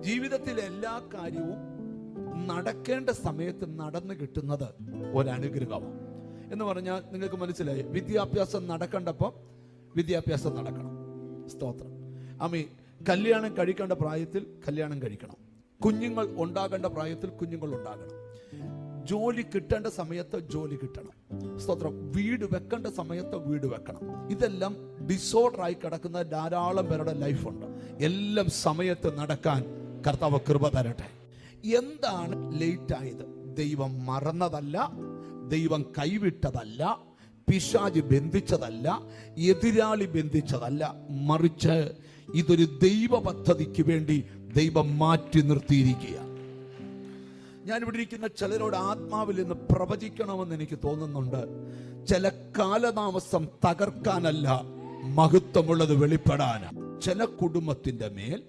ജീവിതത്തിലെ എല്ലാ കാര്യവും നടക്കേണ്ട സമയത്ത് നടന്നു കിട്ടുന്നത് ഒരനുഗ്രഹമാണ്. എന്ന് പറഞ്ഞാൽ നിങ്ങൾക്ക് മനസ്സിലായി വിദ്യാഭ്യാസം നടക്കേണ്ടപ്പം വിദ്യാഭ്യാസം നടക്കണം. സ്തോത്രം. അമ്മി കല്യാണം കഴിക്കേണ്ട പ്രായത്തിൽ കല്യാണം കഴിക്കണം. കുഞ്ഞുങ്ങൾ ഉണ്ടാകേണ്ട പ്രായത്തിൽ കുഞ്ഞുങ്ങൾ ഉണ്ടാകണം. ജോലി കിട്ടേണ്ട സമയത്ത് ജോലി കിട്ടണം. സ്തോത്രം. വീട് വെക്കേണ്ട സമയത്ത് വീട് വെക്കണം. ഇതെല്ലാം ഡിസോർഡർ ആയി കിടക്കുന്ന ധാരാളം പേരുടെ ലൈഫുണ്ട് എല്ലാം സമയത്ത് നടക്കാൻ കർത്താവ് കൃപ തരട്ടെ. എന്താണ് ലേറ്റ് ആയത് ദൈവം മറന്നതല്ല ദൈവം കൈവിട്ടതല്ല പിശാജ് ബന്ധിച്ചതല്ല എതിരാളി ബന്ധിച്ചതല്ല. മറിച്ച് ഇതൊരു ദൈവ പദ്ധതിക്ക് വേണ്ടി ദൈവം മാറ്റി നിർത്തിയിരിക്കുക ഞാൻ ഇവിടെ ഇരിക്കുന്ന ചിലരോട് ആത്മാവിൽ നിന്ന് പ്രവചിക്കണമെന്ന് എനിക്ക് തോന്നുന്നുണ്ട്. ചില കാലതാമസം തകർക്കാനല്ല മഹത്വമുള്ളത് വെളിപ്പെടാനാണ്. ചില കുടുംബത്തിന്റെ മേൽ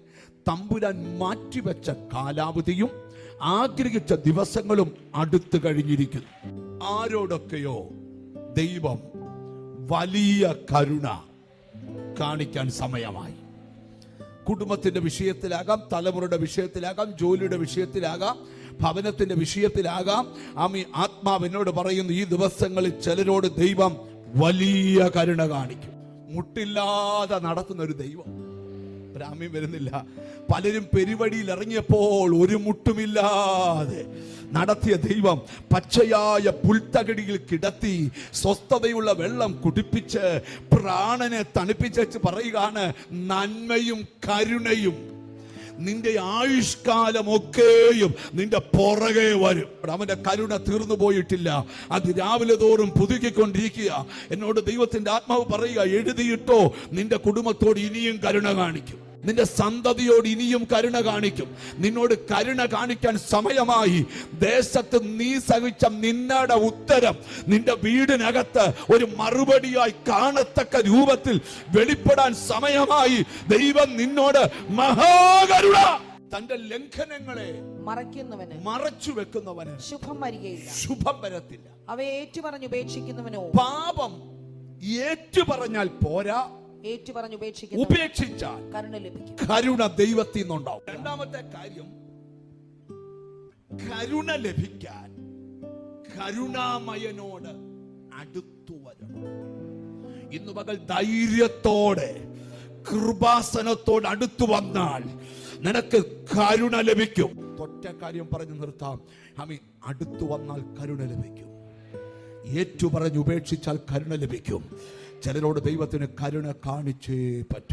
തമ്പുരാൻ മാറ്റിവെച്ച കാലാവധിയും ആഗ്രഹിച്ച ദിവസങ്ങളും അടുത്തു കഴിഞ്ഞിരിക്കുന്നു. ആരോടൊക്കെയോ ദൈവം വലിയ കരുണ കാണിക്കാൻ സമയമായി. കുടുംബത്തിന്റെ വിഷയത്തിലാകാം തലമുറയുടെ വിഷയത്തിലാകാം ജോലിയുടെ വിഷയത്തിലാകാം ഭവനത്തിന്റെ വിഷയത്തിലാകാം. ആമി ആത്മാവിനോട് പറയുന്നു ഈ ദിവസങ്ങളിൽ ചിലരോട് ദൈവം വലിയ കരുണ കാണിക്കും. മുട്ടില്ലാതെ നടത്തുന്ന ഒരു ദൈവം. ബ്രാഹ്മ്യം വരുന്നില്ല. പലരും പെരുവഴിയിൽ ഇറങ്ങിയപ്പോൾ ഒരു മുട്ടുമില്ലാതെ നടത്തിയ ദൈവം പച്ചയായ പുൽത്തകടിയിൽ കിടത്തി സ്വസ്ഥതയുള്ള വെള്ളം കുടിപ്പിച്ച് പ്രാണനെ തണുപ്പിച്ചു പറയുകയാണ് നന്മയും കരുണയും നിന്റെ ആയുഷ്കാലമൊക്കെയും നിന്റെ പുറകെ വരും. അവന്റെ കരുണ തീർന്നു പോയിട്ടില്ല. അത് രാവിലെ തോറും പുതുക്കിക്കൊണ്ടിരിക്കുക. എന്നോട് ദൈവത്തിന്റെ ആത്മാവ് പറയുക എഴുതിയിട്ടോ നിന്റെ കുടുംബത്തോട് ഇനിയും കരുണ കാണിക്കും. നിന്റെ സന്തതിയോട് ഇനിയും കരുണ കാണിക്കും. നിന്നോട് കരുണ കാണിക്കാൻ സമയമായി. ദേശത്ത് നീ സഹിച്ച നിന്നട ഉത്തരം നിന്റെ വീടിനകത്ത് ഒരു മറുപടിയായി കാണത്തക്ക രൂപത്തിൽ വെളിപ്പെടാൻ സമയമായി. ദൈവം നിന്നോട് മഹാകരുണ. തന്റെ ലംഘനങ്ങളെ മറയ്ക്കുന്നവന് മറച്ചു വെക്കുന്നവന് ശുഭം വരികയില്ല. ശുഭം വരത്തില്ല. അവയെ ഏറ്റുപറഞ്ഞ് ഉപേക്ഷിക്കുന്നവനോ? പാപം ഏറ്റു പറഞ്ഞാൽ പോരാ. ഏറ്റുപറഞ്ഞ് ഉപേക്ഷിക്കുന്ന ഉപേക്ഷിച്ചാൽ കരുണ ലഭിക്കും. കരുണ ദൈവത്തിൽ നിന്നുണ്ടാവും. രണ്ടാമത്തെ കാര്യം കരുണ ലഭിക്കാൻ കരുണാമയനോട് അടുത്തു വരണം. ഇന്ന് പകൽ ധൈര്യത്തോടെ കൃപാസനത്തോട് അടുത്തു വന്നാൽ നിനക്ക് കരുണ ലഭിക്കും. ഒറ്റ കാര്യം പറഞ്ഞു നിർത്താം. അമി അടുത്തു വന്നാൽ കരുണ ലഭിക്കും. ഏറ്റു പറഞ്ഞ് ഉപേക്ഷിച്ചാൽ കരുണ ലഭിക്കും. ചിലരോട് ദൈവത്തിന് കരുണ കാണിച്ചേ പറ്റൂ.